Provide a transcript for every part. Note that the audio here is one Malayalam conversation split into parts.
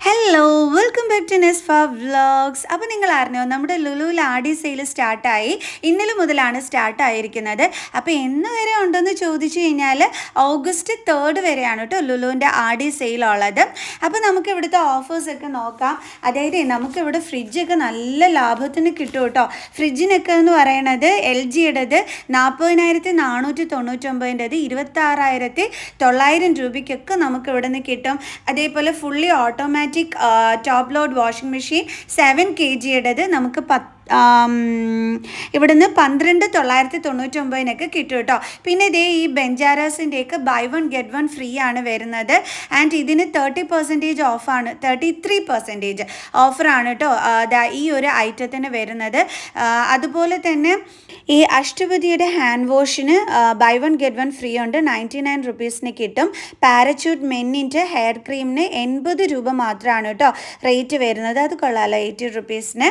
Hello welcome back to Nesfa vlogs അപ്പോൾ നിങ്ങൾ അറിഞ്ഞോ നമ്മുടെ ലുലു ലാഡി സെയിൽ സ്റ്റാർട്ടായി ഇന്നലെ മുതലാണ് സ്റ്റാർട്ട് ആയിരിക്കുന്നത്. അപ്പോൾ എന്ന് വരെ ഉണ്ടെന്ന് ചോദിച്ചു കഴിഞ്ഞാൽ ഓഗസ്റ്റ് തേർഡ് വരെയാണ് കേട്ടോ ലുലുവിന്റെ ആഡി സെയിൽ ഉള്ളത്. അപ്പോൾ നമുക്ക് ഇവിടുത്തെ ഓഫേഴ്സൊക്കെ നോക്കാം. അതായത് നമുക്കിവിടെ ഫ്രിഡ്ജൊക്കെ നല്ല ലാഭത്തിന് കിട്ടും കേട്ടോ ഫ്രിഡ്ജിനൊക്കെ എന്ന് പറയണത് എൽ ജിയുടേത് നാൽപ്പതിനായിരത്തി നാനൂറ്റി തൊണ്ണൂറ്റൊമ്പതിന്റെത് ഇരുപത്താറായിരത്തി തൊള്ളായിരം രൂപയ്ക്കൊക്കെ നമുക്ക് ഇവിടെ നിന്ന് കിട്ടും. അതേപോലെ fully automatic top load washing machine seven K ജിയുടേത് നമുക്ക് പത്ത് ഇവിടുന്ന് പന്ത്രണ്ട് തൊള്ളായിരത്തി തൊണ്ണൂറ്റി ഒമ്പതിനൊക്കെ കിട്ടും കേട്ടോ. പിന്നെ ഇതേ ഈ ബെഞ്ചാരാസിന്റെയൊക്കെ buy one get one free ആണ് വരുന്നത്. ആൻഡ് ഇതിന് തേർട്ടി പെർസെന്റേജ് ഓഫാണ് തേർട്ടി ത്രീ പെർസെന്റേജ് ഓഫറാണ് കേട്ടോ. അതാ ഈ ഒരു ഐറ്റത്തിന് വരുന്നത്. അതുപോലെ തന്നെ ഈ അഷ്ടപതിയുടെ hand വാഷിന് buy one get one free ഉണ്ട്. നയന്റി നയൻ റുപ്പീസിന് കിട്ടും. പാരച്യൂട്ട് മെന്നിന്റെ ഹെയർ ക്രീമിന് എൺപത് രൂപ മാത്രമാണ് കേട്ടോ റേറ്റ് വരുന്നത്. അത് കൊള്ളാമല്ലോ എയ്റ്റി റുപ്പീസിന്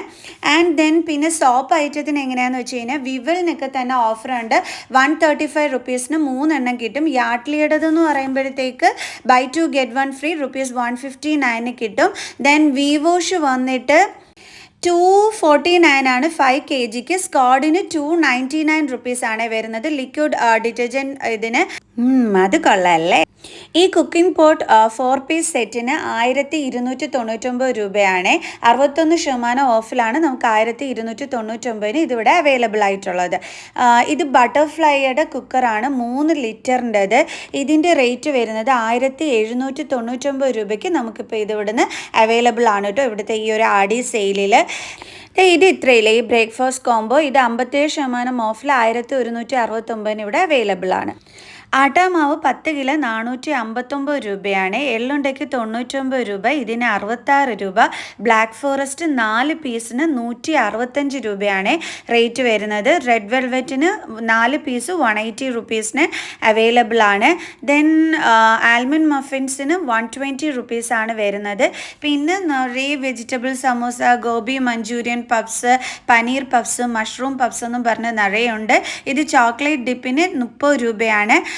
ആൻഡ് ദെൻ പിന്നെ സോപ്പ് ഐറ്റത്തിന് എങ്ങനെയാണെന്ന് വെച്ച് കഴിഞ്ഞാൽ വിവലിനൊക്കെ തന്നെ ഓഫർ ഉണ്ട്. വൺ തേർട്ടി ഫൈവ് റുപ്പീസിന് മൂന്നെണ്ണം കിട്ടും. യാട്ട്ലിയുടേതെന്ന് പറയുമ്പോഴത്തേക്ക് buy two get one free rupees one fifty nine കിട്ടും. ദെൻ വിവോഷ് വന്നിട്ട് ടു ഫോർട്ടി നയൻ ആണ് ഫൈവ് കെ ജിക്ക് സ്കോഡിന് ടു നയന്റി നയൻ റുപ്പീസ് ആണ് വരുന്നത്. ലിക്വിഡ് ഡിറ്റർജന്റ് ഇതിന്. അത് കൊള്ളാം കൊള്ളാമല്ലേ ഈ കുക്കിംഗ് പോട്ട് ഫോർ പീസ് സെറ്റിന് ആയിരത്തി ഇരുന്നൂറ്റി തൊണ്ണൂറ്റൊമ്പത് രൂപയാണ്. അറുപത്തൊന്ന് ശതമാനം ഓഫിലാണ് നമുക്ക് ആയിരത്തി ഇരുന്നൂറ്റി തൊണ്ണൂറ്റൊമ്പതിന് ഇതിവിടെ അവൈലബിൾ ആയിട്ടുള്ളത്. ഇത് ബട്ടർഫ്ലൈയുടെ കുക്കറാണ് മൂന്ന് ലിറ്ററിന്റെത്. ഇതിന്റെ റേറ്റ് വരുന്നത് ആയിരത്തി എഴുന്നൂറ്റി തൊണ്ണൂറ്റൊമ്പത് രൂപയ്ക്ക് നമുക്കിപ്പോൾ ഇത് ഇവിടുന്ന് അവൈലബിൾ ആണ് കേട്ടോ ഇവിടുത്തെ ഈ ഒരു ആഡി സെയിലിൽ ഇത് ഇത്രയില്ല ഈ ബ്രേക്ക്ഫാസ്റ്റ് കോംബോ ഇത് അമ്പത്തേഴ് ശതമാനം ഓഫിൽ ആയിരത്തി ഒരുന്നൂറ്റി അറുപത്തൊമ്പതിന് ഇവിടെ അവൈലബിൾ ആണ്. ആട്ടാമാവ് പത്ത് കിലോ നാനൂറ്റി അമ്പത്തൊമ്പത് രൂപയാണ്. എള്ളുണ്ടയ്ക്ക് തൊണ്ണൂറ്റൊമ്പത് രൂപ. ഇതിന് അറുപത്താറ് രൂപ. ബ്ലാക്ക് ഫോറസ്റ്റ് നാല് പീസിന് നൂറ്റി അറുപത്തഞ്ച് രൂപയാണ് റേറ്റ് വരുന്നത്. റെഡ് വെൽവെറ്റിന് നാല് പീസ് വൺ എയ്റ്റി റുപ്പീസിന് അവൈലബിൾ ആണ്. ദെൻ ആൽമണ്ട് മഫിൻസിന് വൺ ട്വന്റി റുപ്പീസാണ് വരുന്നത്. പിന്നെ നിറയെ vegetable samosa gobi manchurian puffs paneer puffs mushroom puffs എന്നും പറഞ്ഞ് നിറയുണ്ട് ഇത് ചോക്ലേറ്റ് ഡിപ്പിന് മുപ്പത് രൂപയാണ്.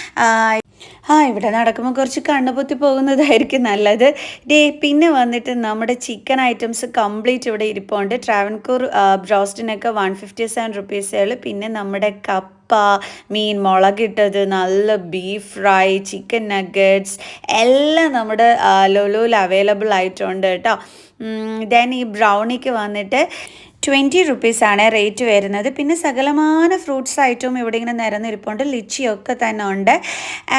ആ, ഇവിടെ നടക്കുമ്പോൾ കുറച്ച് കണ്ണുപൊത്തി പോകുന്നതായിരിക്കും നല്ലത്. ഡേ പിന്നെ വന്നിട്ട് നമ്മുടെ ചിക്കൻ ഐറ്റംസ് കംപ്ലീറ്റ് ഇവിടെ ഇരിപ്പുണ്ട്. ട്രാവൻകൂർ ബ്രോസ്റ്റിനൊക്കെ വൺ ഫിഫ്റ്റി സെവൻ റുപ്പീസുകൾ പിന്നെ നമ്മുടെ കപ്പ മീൻ മുളകിട്ടത് നല്ല ബീഫ് ഫ്രൈ ചിക്കൻ നഗറ്റ്സ് എല്ലാം നമ്മുടെ ലോലോയിൽ അവൈലബിൾ ആയിട്ടുണ്ട് കേട്ടോ. ദെൻ ഈ ബ്രൗണിക്ക് വന്നിട്ട് ട്വന്റി റുപ്പീസാണ് റേറ്റ് വരുന്നത്. പിന്നെ സകലമാന ഫ്രൂട്ട്സ് ആയിട്ടും ഇവിടെ ഇങ്ങനെ നിരന്നിരിപ്പുണ്ട്. ലിച്ചിയൊക്കെ തന്നെ ഉണ്ട്.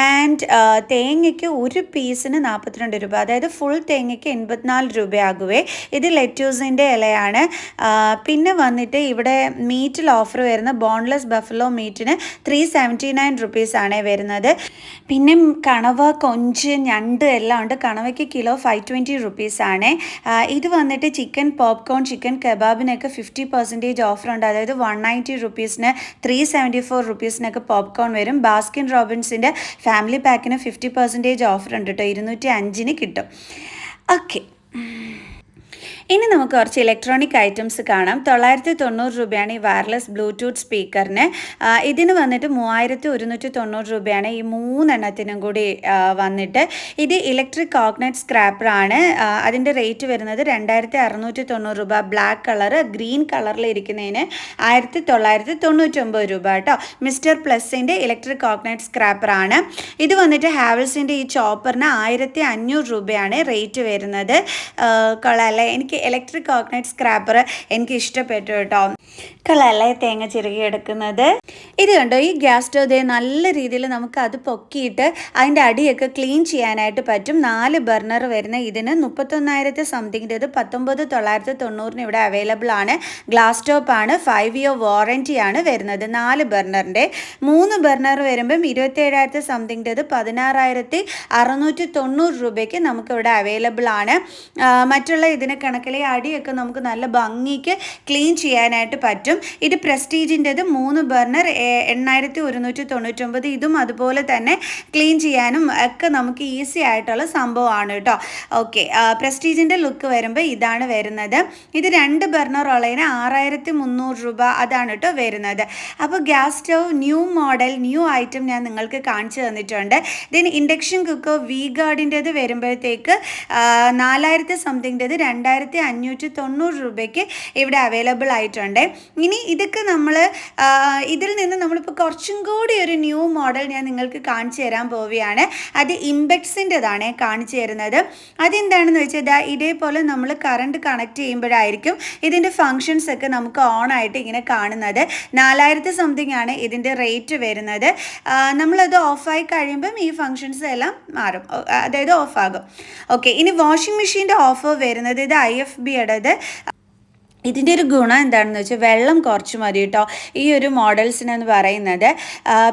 ആൻഡ് തേങ്ങയ്ക്ക് ഒരു പീസിന് നാൽപ്പത്തിരണ്ട് രൂപ അതായത് ഫുൾ തേങ്ങയ്ക്ക് എൺപത്തിനാല് രൂപയാകുവേ. ഇത് ലെറ്റ്യൂസിന്റെ ഇലയാണ്. പിന്നെ വന്നിട്ട് ഇവിടെ മീറ്റിൽ ഓഫർ വരുന്ന ബോൺലെസ് ബഫലോ മീറ്റിന് ത്രീ സെവന്റി നയൻ റുപ്പീസാണ് വരുന്നത്. പിന്നെ കണവ കൊഞ്ച് ഞണ്ട് എല്ലാം ഉണ്ട്. കണവയ്ക്ക് കിലോ ഫൈവ് ട്വന്റി റുപ്പീസാണ് ഇത് വന്നിട്ട് ചിക്കൻ പോപ്കോൺ ചിക്കൻ കബാബിനൊക്കെ ഫിഫ്റ്റി പെർസെന്റേജ് ഓഫർ ഉണ്ട്. അതായത് വൺ നയന്റി റുപ്പീസിന് ത്രീ സെവന്റി ഫോർ റുപ്പീസിനൊക്കെ പോപ്കോൺ വരും. ബാസ്കിൻ റോബിൻസിന്റെ ഫാമിലി പാക്കിന് ഫിഫ്റ്റി പെർസെന്റേജ് ഓഫർ ഉണ്ട് കേട്ടോ ഇരുന്നൂറ്റി അഞ്ചിന് കിട്ടും. ഓക്കെ ഇനി നമുക്ക് കുറച്ച് ഇലക്ട്രോണിക് ഐറ്റംസ് കാണാം. തൊള്ളായിരത്തി തൊണ്ണൂറ് രൂപയാണ് ഈ വയർലെസ് ബ്ലൂടൂത്ത് സ്പീക്കറിന് ഇതിന് വന്നിട്ട് മൂവായിരത്തി ഒരുന്നൂറ്റി തൊണ്ണൂറ് രൂപയാണ് ഈ മൂന്നെണ്ണത്തിനും കൂടി വന്നിട്ട്. ഇത് ഇലക്ട്രിക് കോക്നറ്റ് സ്ക്രാപ്പറാണ് അതിന്റെ റേറ്റ് വരുന്നത് രണ്ടായിരത്തി അറുന്നൂറ്റി തൊണ്ണൂറ് രൂപ ബ്ലാക്ക് കളർ ഗ്രീൻ കളറിൽ ഇരിക്കുന്നതിന് ആയിരത്തി തൊള്ളായിരത്തി തൊണ്ണൂറ്റൊമ്പത് രൂപ കേട്ടോ മിസ്റ്റർ പ്ലസിന്റെ ഇലക്ട്രിക് കോക്നറ്റ് സ്ക്രാപ്പറാണ് ഇത് വന്നിട്ട് ഹാവൽസിന്റെ ഈ ചോപ്പറിന് ആയിരത്തി അഞ്ഞൂറ് രൂപയാണ് റേറ്റ് വരുന്നത്. കൊള്ളാം എനിക്ക് ഇലക്ട്രിക് കോക്കനട്ട് സ്ക്രാപ്പർ എനിക്ക് ഇഷ്ടപ്പെട്ടു കേട്ടോ. കളല്ലേ തേങ്ങ ചിറുകിയെടുക്കുന്നത് ഇത് കണ്ടോ ഈ ഗ്യാസ് സ്റ്റവ് ദേ നല്ല രീതിയിൽ നമുക്ക് അത് പൊക്കിയിട്ട് അതിന്റെ അടിയൊക്കെ ക്ലീൻ ചെയ്യാനായിട്ട് പറ്റും. നാല് ബർണർ വരുന്ന ഇതിന് മുപ്പത്തൊന്നായിരത്തി സംതിങ്ങിന്റെത് പത്തൊമ്പത് തൊള്ളായിരത്തി തൊണ്ണൂറിന് ഇവിടെ അവൈലബിൾ ആണ്. ഗ്ലാസ് ടോപ്പ് ആണ് ഫൈവ് ഇയർ വാറന്റി ആണ് വരുന്നത് നാല് ബർണറിന്റെ മൂന്ന് ബർണർ വരുമ്പം ഇരുപത്തേഴായിരത്തി സംതിങ്ങിന്റെത് പതിനാറായിരത്തി അറുന്നൂറ്റി തൊണ്ണൂറ് രൂപയ്ക്ക് നമുക്കിവിടെ അവൈലബിൾ ആണ്. മറ്റുള്ള ഇതിന് കണക്കിലെ അടിയൊക്കെ നമുക്ക് നല്ല ഭംഗിക്ക് ക്ലീൻ ചെയ്യാനായിട്ട് പറ്റും. ഇത് പ്രസ്റ്റീജിന്റെത് മൂന്ന് ബർണർ എണ്ണായിരത്തി ഒരുന്നൂറ്റി തൊണ്ണൂറ്റൊമ്പത് ഇതും അതുപോലെ തന്നെ ക്ലീൻ ചെയ്യാനും ഒക്കെ നമുക്ക് ഈസി ആയിട്ടുള്ള സംഭവമാണ് കേട്ടോ. ഓക്കെ പ്രസ്റ്റീജിന്റെ ലുക്ക് വരുമ്പോൾ ഇതാണ് വരുന്നത്. ഇത് രണ്ട് ബർണർ ഉള്ളതിന് ആറായിരത്തി മുന്നൂറ് രൂപ അതാണ് കേട്ടോ വരുന്നത്. അപ്പോൾ gas stove new model new item ഞാൻ നിങ്ങൾക്ക് കാണിച്ചു തന്നിട്ടുണ്ട്. ദെൻ ഇൻഡക്ഷൻ കുക്കർ വി ഗാർഡിന്റെത് വരുമ്പോഴത്തേക്ക് നാലായിരത്തി സംതിങ്ങിന്റെത് രണ്ടായിരത്തി അഞ്ഞൂറ്റി തൊണ്ണൂറ് രൂപയ്ക്ക് ഇവിടെ അവൈലബിൾ ആയിട്ടുണ്ട്. ഇനി ഇതൊക്കെ നമ്മൾ ഇതിൽ നിന്ന് നമ്മളിപ്പോൾ കുറച്ചും കൂടി ഒരു ന്യൂ മോഡൽ ഞാൻ നിങ്ങൾക്ക് കാണിച്ചു തരാൻ പോവുകയാണ്. അത് ഇമ്പെക്സിന്റെതാണ് കാണിച്ചു തരുന്നത്. അതെന്താണെന്ന് വെച്ചാൽ ഇതാ ഇതേപോലെ നമ്മൾ കറണ്ട് കണക്ട് ചെയ്യുമ്പോഴായിരിക്കും ഇതിന്റെ ഫങ്ഷൻസ് ഒക്കെ നമുക്ക് ഓൺ ആയിട്ട് ഇങ്ങനെ കാണുന്നത്. നാലായിരത്തി സംതിങ് ആണ് ഇതിന്റെ റേറ്റ് വരുന്നത്. നമ്മളത് ഓഫായി കഴിയുമ്പം ഈ ഫങ്ഷൻസ് എല്ലാം മാറും. അതായത് ഓഫാകും ഓക്കെ ഇനി വാഷിംഗ് മെഷീന്റെ ഓഫർ വരുന്നത് ഇത് ഐ എഫ് ബിയുടേത് ഇതിന്റെ ഒരു ഗുണം എന്താണെന്ന് വെച്ചാൽ വെള്ളം കുറച്ച് മതി കേട്ടോ. ഈ ഒരു മോഡൽസിനെന്ന് പറയുന്നത്.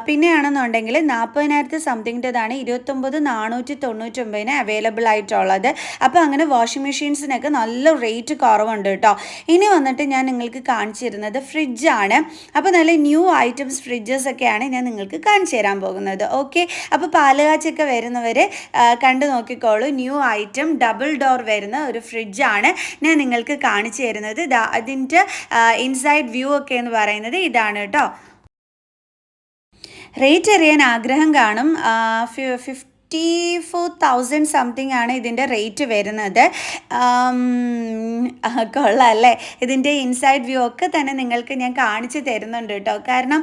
പിന്നെയാണെന്നുണ്ടെങ്കിൽ നാൽപ്പതിനായിരത്തി സംതിങ്ങിന്റെതാണ് ഇരുപത്തൊമ്പത് നാനൂറ്റി തൊണ്ണൂറ്റൊമ്പതിന് അവൈലബിൾ ആയിട്ടുള്ളത്. അപ്പോൾ അങ്ങനെ വാഷിംഗ് മെഷീൻസിനൊക്കെ നല്ല റേറ്റ് കുറവുണ്ട് കേട്ടോ. ഇനി വന്നിട്ട് ഞാൻ നിങ്ങൾക്ക് കാണിച്ചിരുന്നത് ഫ്രിഡ്ജാണ് അപ്പോൾ നല്ല ന്യൂ ഐറ്റംസ് ഫ്രിഡ്ജസ് ഒക്കെയാണ് ഞാൻ നിങ്ങൾക്ക് കാണിച്ചു തരാൻ പോകുന്നത്. ഓക്കെ അപ്പോൾ പാലുകാച്ചൊക്കെ വരുന്നവർ കണ്ടു നോക്കിക്കോളൂ. ന്യൂ ഐറ്റം ഡബിൾ ഡോർ വരുന്ന ഒരു ഫ്രിഡ്ജാണ് ഞാൻ നിങ്ങൾക്ക് കാണിച്ചു തരുന്നത്. ഇതാ അതിന്റെ ഇൻസൈഡ് വ്യൂ ഒക്കെ എന്ന് പറയുന്നത് ഇതാണ് കേട്ടോ. റേറ്റ് അറിയാൻ ആഗ്രഹം കാണും. ഫിഫ്റ്റി ഫോർ തൗസൻഡ് സംതിങ് ആണ് ഇതിന്റെ റേറ്റ് വരുന്നത്. കൊള്ളാം അല്ലേ ഇതിന്റെ ഇൻസൈഡ് വ്യൂ ഒക്കെ തന്നെ നിങ്ങൾക്ക് ഞാൻ കാണിച്ചു തരുന്നുണ്ട് കേട്ടോ. കാരണം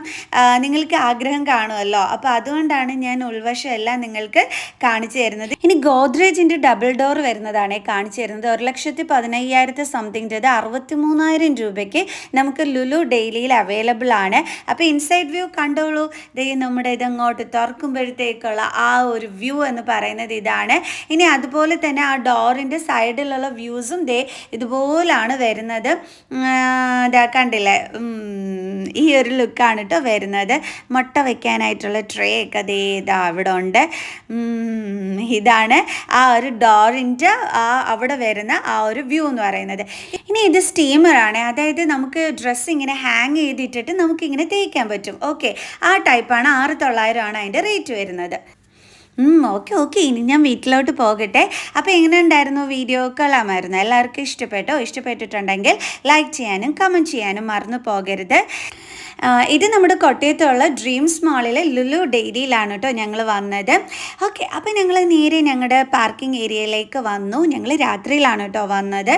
നിങ്ങൾക്ക് ആഗ്രഹം കാണുമല്ലോ. അപ്പോൾ അതുകൊണ്ടാണ് ഞാൻ ഉൾവശം എല്ലാം നിങ്ങൾക്ക് കാണിച്ചു തരുന്നത്. ഇനി ഗോദ്രേജിന്റെ ഡബിൾ ഡോർ വരുന്നതാണ് കാണിച്ചു തരുന്നത്. ഒരു ലക്ഷത്തി പതിനയ്യായിരത്തി സംതിങ്ങിന്റെത് അറുപത്തി മൂന്നായിരം രൂപയ്ക്ക് നമുക്ക് ലുലു ഡെയിലിയിൽ അവൈലബിൾ ആണ്. അപ്പോൾ ഇൻസൈഡ് വ്യൂ കണ്ടോളൂ. ദേ നമ്മുടെ ഇതങ്ങോട്ട് തുറക്കുമ്പോഴത്തേക്കുള്ള ആ ഒരു വ്യൂ എന്ന് പറയുന്നത് ഇതാണ്. ഇനി അതുപോലെ തന്നെ ആ ഡോറിന്റെ സൈഡിലുള്ള വ്യൂസും ദേ ഇതുപോലാണ് വരുന്നത്. ഇതാ കണ്ടില്ലേ? ഈ ഒരു ലുക്കാണ് കേട്ടോ വരുന്നത്. മുട്ട വെക്കാനായിട്ടുള്ള ട്രേ ഒക്കെ ദേ ഇതാ അവിടെ ഉണ്ട്. ഇതാണ് ആ ഒരു ഡോറിന്റെ ആ അവിടെ വരുന്ന ആ ഒരു വ്യൂ എന്ന് പറയുന്നത്. ഇനി ഇത് സ്റ്റീമറാണ് അതായത് നമുക്ക് ഡ്രസ്സ് ഇങ്ങനെ ഹാങ് ചെയ്തിട്ടിട്ട് നമുക്കിങ്ങനെ തേക്കാൻ പറ്റും. ഓക്കെ. ആ ടൈപ്പാണ് ആറ് തൊള്ളായിരമാണ് അതിന്റെ റേറ്റ് വരുന്നത്. Okay okay. ഇനി ഞാൻ വീട്ടിലോട്ട് പോകട്ടെ. അപ്പോൾ എങ്ങനെ ഉണ്ടായിരുന്നു വീഡിയോ കൊള്ളാമായിരുന്നു? എല്ലാവർക്കും ഇഷ്ടപ്പെട്ടോ? ഇഷ്ടപ്പെട്ടിട്ടുണ്ടെങ്കിൽ ലൈക്ക് ചെയ്യാനും കമന്റ് ചെയ്യാനും മറന്നു പോകരുത്. ഇത് നമ്മുടെ കൊട്ടയത്തുള്ള ഡ്രീംസ് മാളിലെ ലുലു ഡെയിലിയിലാണ് കേട്ടോ ഞങ്ങൾ വന്നത്. ഓക്കെ അപ്പോൾ ഞങ്ങൾ നേരെ ഞങ്ങളുടെ പാർക്കിംഗ് ഏരിയയിലേക്ക് വന്നു. ഞങ്ങൾ രാത്രിയിലാണ് കേട്ടോ വന്നത്.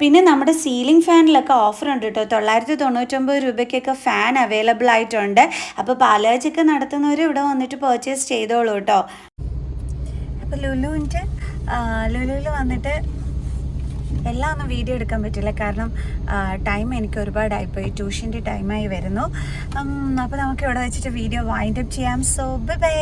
പിന്നെ നമ്മുടെ സീലിംഗ് ഫാനിലൊക്കെ ഓഫർ ഉണ്ട് കേട്ടോ തൊള്ളായിരത്തി തൊണ്ണൂറ്റൊമ്പത് രൂപയ്ക്കൊക്കെ ഫാൻ അവൈലബിൾ ആയിട്ടുണ്ട്. അപ്പോൾ പാലാച്ചൊക്കെ നടത്തുന്നവർ ഇവിടെ വന്നിട്ട് പർച്ചേസ് ചെയ്തോളൂ കേട്ടോ അപ്പോൾ ലുലുവിന്റെ ലുലുവിൽ വന്നിട്ട് എല്ലാം ഒന്നും വീഡിയോ എടുക്കാൻ പറ്റില്ല. കാരണം ടൈം എനിക്ക് ഒരുപാടായിപ്പോയി ട്യൂഷന്റെ ടൈമായി വരുന്നു. അപ്പോൾ നമുക്ക് ഇവിടെ വെച്ചിട്ട് വീഡിയോ വൈൻഡപ്പ് ചെയ്യാം. So bye